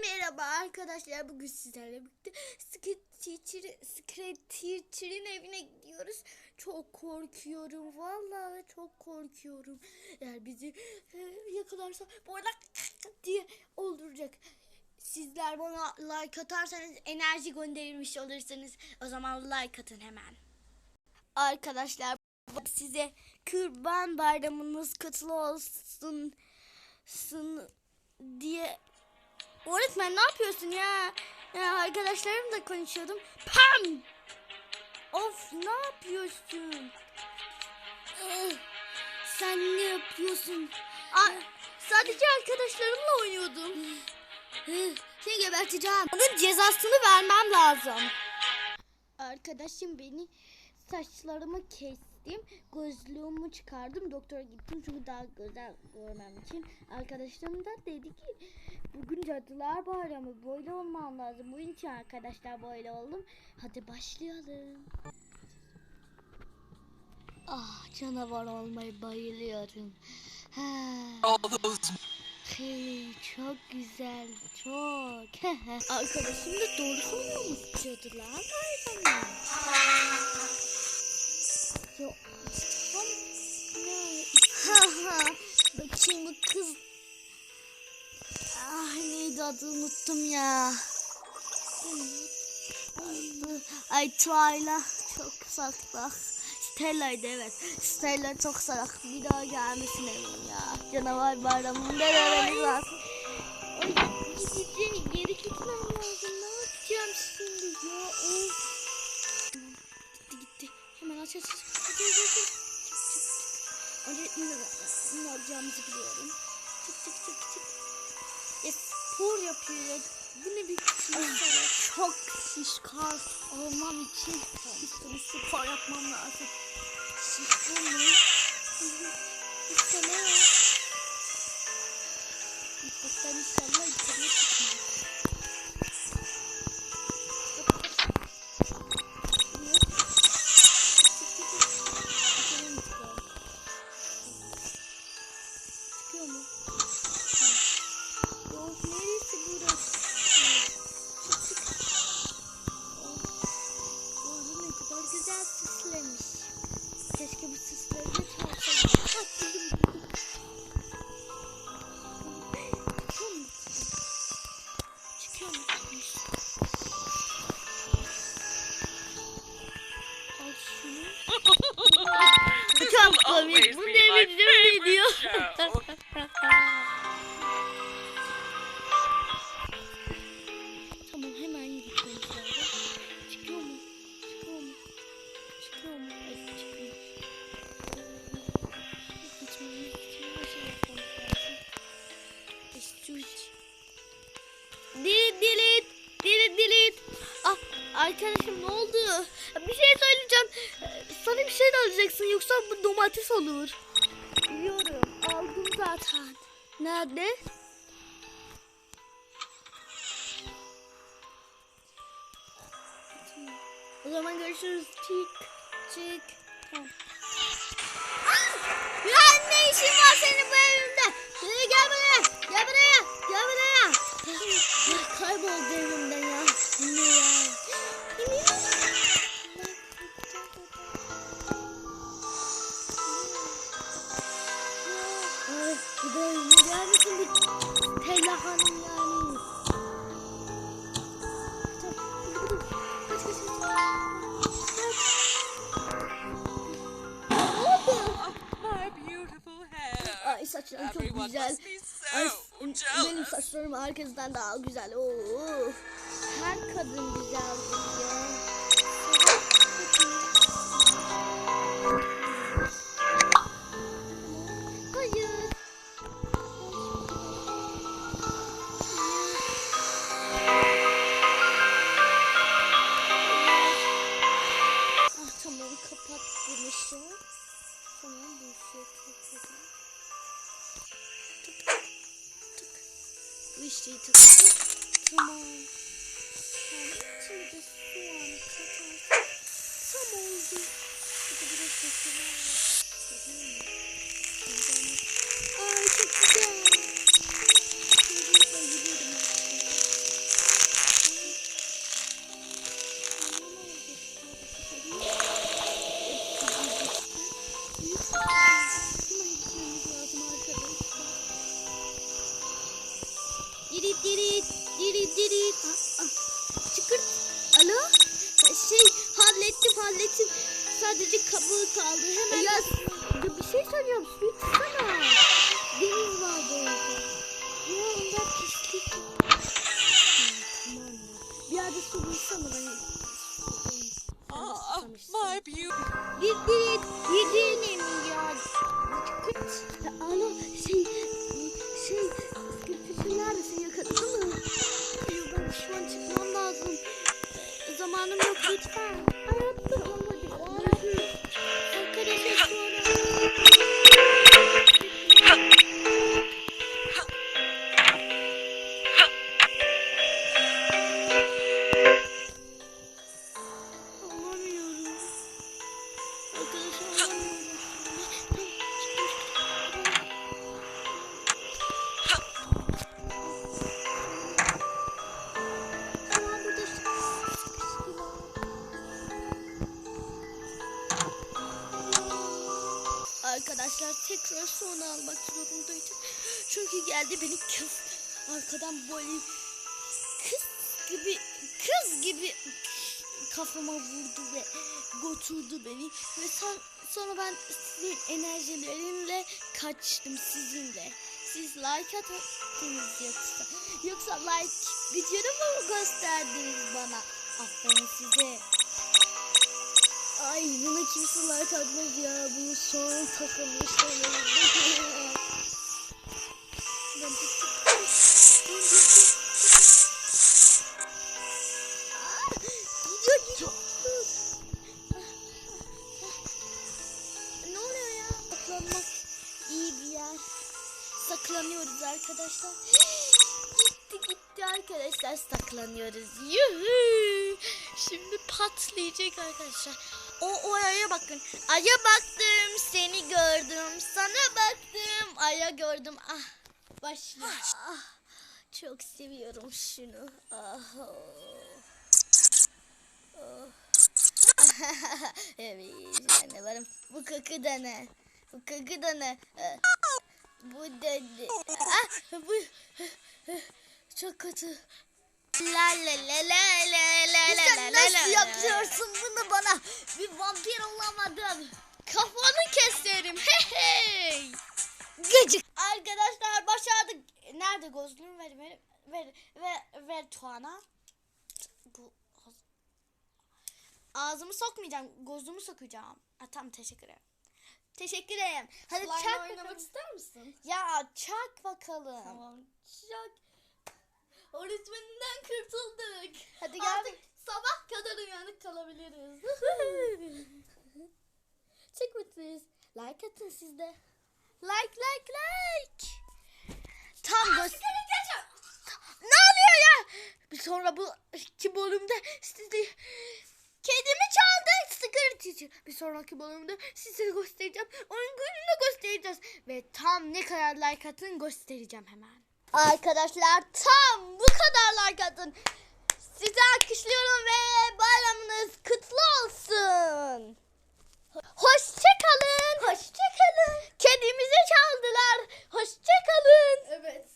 merhaba arkadaşlar. Bugün sizlerle birlikte Teacher- Secret Teacher'in evine gidiyoruz. Çok korkuyorum. Vallahi çok korkuyorum. Eğer bizi e, yakalarsa bu arada diye öldürecek. Sizler bana like atarsanız enerji gönderilmiş olursunuz. O zaman like atın hemen. Arkadaşlar size kurban bayramınız kutlu olsun diye Öğretmen ne yapıyorsun ya? Ya arkadaşlarımla konuşuyordum. Pam! Of ne yapıyorsun? Eh, Sen ne yapıyorsun? Aa, sadece arkadaşlarımla oynuyordum. Eh, Seni geberteceğim. Onun cezasını vermem lazım. Arkadaşım beni saçlarımı kestim. Gözlüğümü çıkardım. Doktora gittim çünkü daha güzel görmem için. Arkadaşlarım da dedi ki bugün cadılar bayramı böyle olmam lazım. Bunun için arkadaşlar böyle oldum. Hadi başlayalım. Ah canavar olmayı bayılıyorum. Ha. Hey, çok güzel, çok. Arkadaşım da doğru söylüyormuş cadılar bayramı. bakayım bu kız. Ah neydi adı unuttum ya. Ay Tuayla çok salak. Stella'ydı evet. Stella çok salak. Bir daha gelmesin eminim ya. Canavar bayramında dememiz lazım. Ay gideceğim. Geri gitmem lazım. Ne yapacağım şimdi ya? Of. Gitti gitti. Hemen aç aç aç. Hadi hadi hadi. Önce ne, yapacağımızı biliyorum. Çık çık çık çık. Ya spor yapıyor. Bu ne bir şey Çok şişkar olmam için bir spor yapmam lazım. Şişkar mı? Ne? Mutfaktan inşallah Çok komik. Şey de alacaksın yoksa bu domates olur. Biliyorum. Aldım zaten. Nerede? O zaman görüşürüz. Çık. Çık. Tamam. Evime gelmesin bir Tella hanım yani. Kaç, kaç. Ay saçlarım çok güzel. Ay, benim saçlarım herkesten daha güzel. Oo. Her kadın güzel diyor. Dirit dirit dirit dirit. Ah, ah. Çıkır. Alo. Şey hallettim hallettim. Sadece kabuğu kaldı. Hemen. Ya, ya bir şey söylüyorum. Suyu tutsana. Deniz var böyle. Ya onda pislik. Bir yerde su bulsana ben. Ah, my beautiful. Çünkü geldi beni kız arkadan böyle kız gibi kız gibi kafama vurdu ve götürdü beni ve son, sonra ben sizin enerjilerimle kaçtım sizinle. Siz like attınız yoksa yoksa like videomu mu gösterdiniz bana? Aferin size. Ay buna kimse like atmaz ya. Bunun son takılmış. arkadaşlar. Gitti gitti arkadaşlar saklanıyoruz. Yuhu. Şimdi patlayacak arkadaşlar. O, o aya bakın. Aya baktım, seni gördüm. Sana baktım, aya gördüm. Ah, başla. Ah, çok seviyorum şunu. Ah, oh. Oh. evet, ben de varım. Bu kakı da ne? Bu kakı da ne? Ee, Bu ne? Ah, bu çok kötü. La la la la la la la Sen la nasıl yapıyorsun bunu bana? Bir vampir olamadım. Kafanı keserim. Hey hey. Gıcık. Arkadaşlar başardık. Nerede gözlüğüm ver ver ver ver, ver Tuana. Gu- Ağzımı sokmayacağım. Gözlüğümü sokacağım. Ha, tamam teşekkür ederim. Teşekkür ederim. Hadi Slime çak oynamak bakalım. ister misin? Ya çak bakalım. Tamam. Çak. Öğretmeninden kurtulduk. Hadi gel. Artık sabah kadar uyanık kalabiliriz. Çek please. Like atın siz de. Like like like. Tam göz... Ne oluyor ya? Bir sonra bu iki bölümde sizi kedimi çaldı sıkır teacher. Bir sonraki bölümde size göstereceğim. Onun gününü göstereceğiz. Ve tam ne kadar like atın göstereceğim hemen. Arkadaşlar tam bu kadar like atın. Sizi alkışlıyorum ve bayramınız kutlu olsun. Hoşçakalın. Hoşçakalın. Kedimizi çaldılar. Hoşçakalın. evet.